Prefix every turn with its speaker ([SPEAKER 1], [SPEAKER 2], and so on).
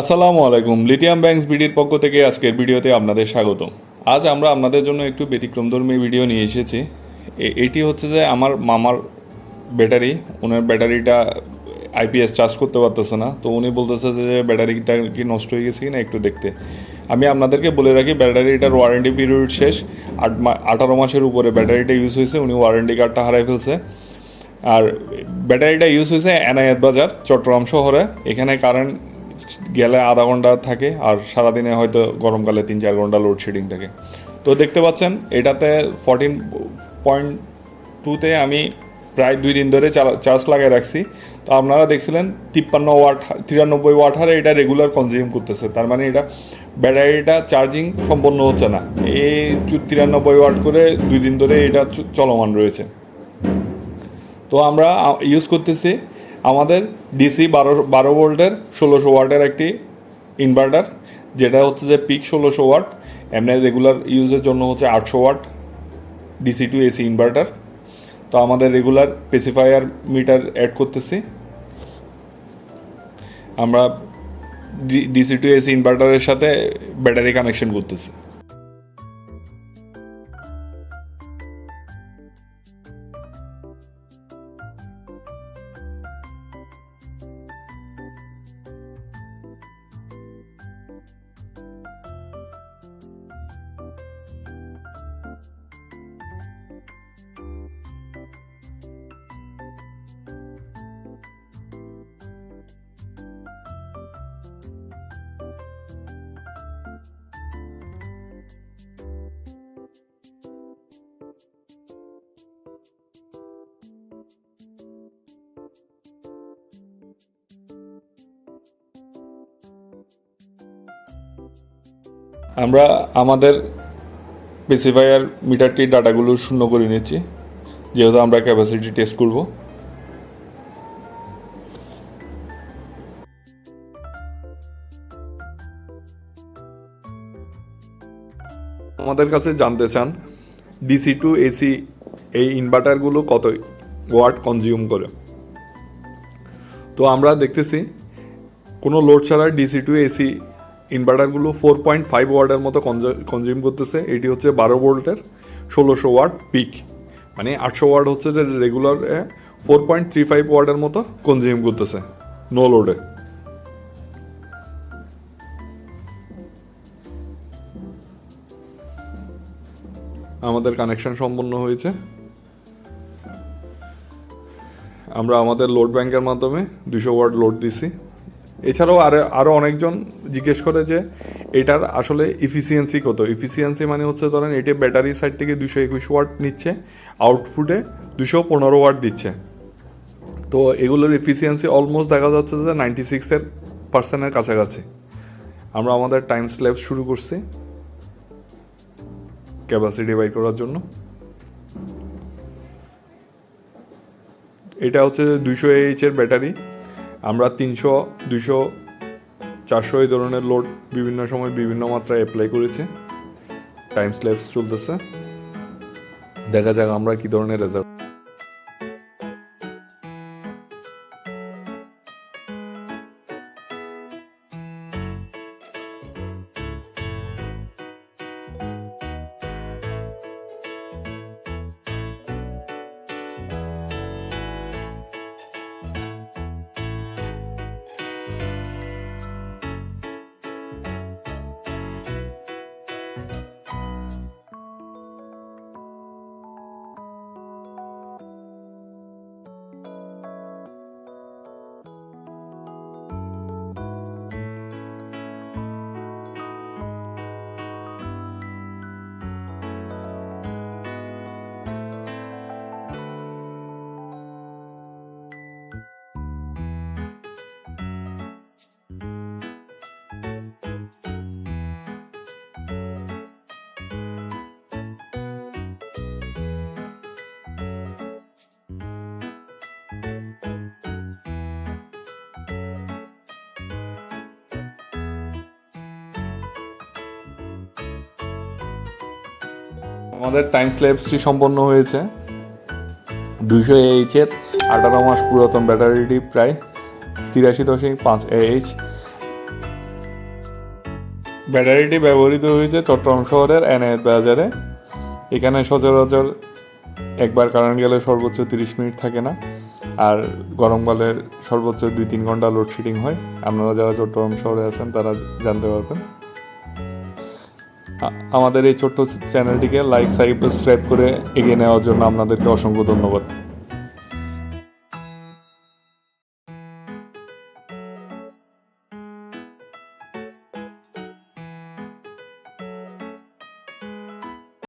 [SPEAKER 1] আসসালামু আলাইকুম। Lithium banks বিডির পক্ষ থেকে আজকের ভিডিওতে আপনাদের স্বাগত আজ আমরা আপনাদের জন্য একটু ব্যতিক্রমধর্মী ভিডিও নিয়ে এসেছি। এটি হচ্ছে যে আমার মামার ব্যাটারি। ওনার ব্যাটারিটা আইপিএস চার্জ করতে পারতেছে না। তো উনি বলতেছে যে ব্যাটারিটা কি নষ্ট হয়ে গেছে কিনা একটু দেখতে। আমি আপনাদেরকে বলে রাখি, ব্যাটারিটার ওয়ারেন্টি পিরিয়ড শেষ। আট আঠারো মাসের উপরে ব্যাটারিটা ইউজ হয়েছে। উনি ওয়ারেন্টি কার্ডটা হারাই ফেলছে। আর ব্যাটারিটা ইউজ হয়েছে এনায়েত বাজার, চট্টগ্রাম শহরে। এখানে কারেন্ট গেলে আধা ঘণ্টা থাকে আর সারাদিনে হয়তো গরমকালে তিন চার ঘণ্টা লোডশেডিং থাকে। তো দেখতে পাচ্ছেন, এটাতে ফরটিন পয়েন্ট টুতে আমি প্রায় দুই দিন ধরে চার্জ লাগিয়ে রাখছি। তো আপনারা দেখছিলেন, তিপ্পান্ন ওয়াট তিরানব্বই ওয়াট হারে এটা রেগুলার কনজিউম করতেছে। তার মানে এটা ব্যাটারিটা চার্জিং সম্পন্ন হচ্ছে না। এই তিরানব্বই ওয়াট করে দুই দিন ধরে এটা চলমান রয়েছে। তো আমরা ইউজ করতেছি। আমাদের ডিসি বারো বারো ভোল্টের ষোলোশো ওয়াটের একটি ইনভার্টার যেটা হচ্ছে যে পিক ষোলোশো ওয়াট। এমনি রেগুলার ইউজের জন্য হচ্ছে আটশো watt DC to AC inverter তো আমাদের রেগুলার স্পেসিফায়ার মিটার অ্যাড করতেছি। আমরা ডিসি টু এসি ইনভার্টারের সাথে ব্যাটারি কানেকশন করতেছি। আমরা আমাদের স্পেসিফায়ার মিটারটির ডাটাগুলো শূন্য করে নিচ্ছি যেহেতু আমরা ক্যাপাসিটি টেস্ট করব। আমাদের কাছে জানতে চান ডিসি টু এসি এই ইনভার্টারগুলো কত ওয়াট কনজিউম করে? তো আমরা দেখতেছি, কোনো লোড ছাড়া ডিসি টু এসি ইনভার্টারগুলো ফোর পয়েন্ট ফাইভ ওয়ার্ডের মতো কনজিউম করতেছে। এটি হচ্ছে বারো ভোল্টের ষোলোশো ওয়াট পিক মানে আটশো ওয়ার্ড হচ্ছে যে regular four point three five ওয়ার্ডের মতো কনজিউম করতেছে নো লোডে আমাদের কানেকশন সম্পন্ন হয়েছে। আমরা আমাদের লোড ব্যাংকের মাধ্যমে দুশো ওয়ার্ড লোড দিছি। এছাড়াও আরও আরও অনেকজন জিজ্ঞেস করে যে এটার আসলে ইফিসিয়েন্সি কত? ইফিসিয়েন্সি মানে হচ্ছে ধরেন এটি ব্যাটারি সাইড থেকে দুশো একুশ ওয়াট নিচ্ছে আউটপুটে দুশো পনেরো ওয়াট দিচ্ছে। তো এগুলোর এফিসিয়েন্সি অলমোস্ট দেখা যাচ্ছে যে নাইনটি সিক্সের পার্সেন্টের কাছাকাছি। আমরা আমাদের টাইম স্ল্যাব শুরু করছি ক্যাপাসিটি বাই করার জন্য। এটা হচ্ছে দুইশো এইচ এর ব্যাটারি আমরা তিনশো দুশো চারশো এই ধরনের লোড বিভিন্ন সময় বিভিন্ন মাত্রায় অ্যাপ্লাই করেছি। টাইম স্ল্যাবস চলতেছে। দেখা যাক আমরা কি ধরনের রেজাল্ট আমাদের টাইম স্ল্যাবসটি সম্পন্ন হয়েছে। দুইশো এইচের আঠারো মাস পুরাতন ব্যাটারিটি প্রায় তিরাশি দশমিক পাঁচ এইচ ব্যাটারিটি ব্যবহৃত হয়েছে চট্টগ্রাম শহরের এনায়েত বাজারে। এখানে সচরাচর একবার কারেন্ট গেলে সর্বোচ্চ তিরিশ মিনিট থাকে না, আর গরমকালে সর্বোচ্চ দুই তিন ঘণ্টা লোডশেডিং হয়। আপনারা যারা চট্টগ্রাম শহরে আছেন, তারা জানতে পারবেন। আমাদের এই ছোট্ট চ্যানেলটিকে লাইক সাবস্ক্রাইব করে এগিয়ে নেওয়ার জন্য আপনাদেরকে অসংখ্য ধন্যবাদ।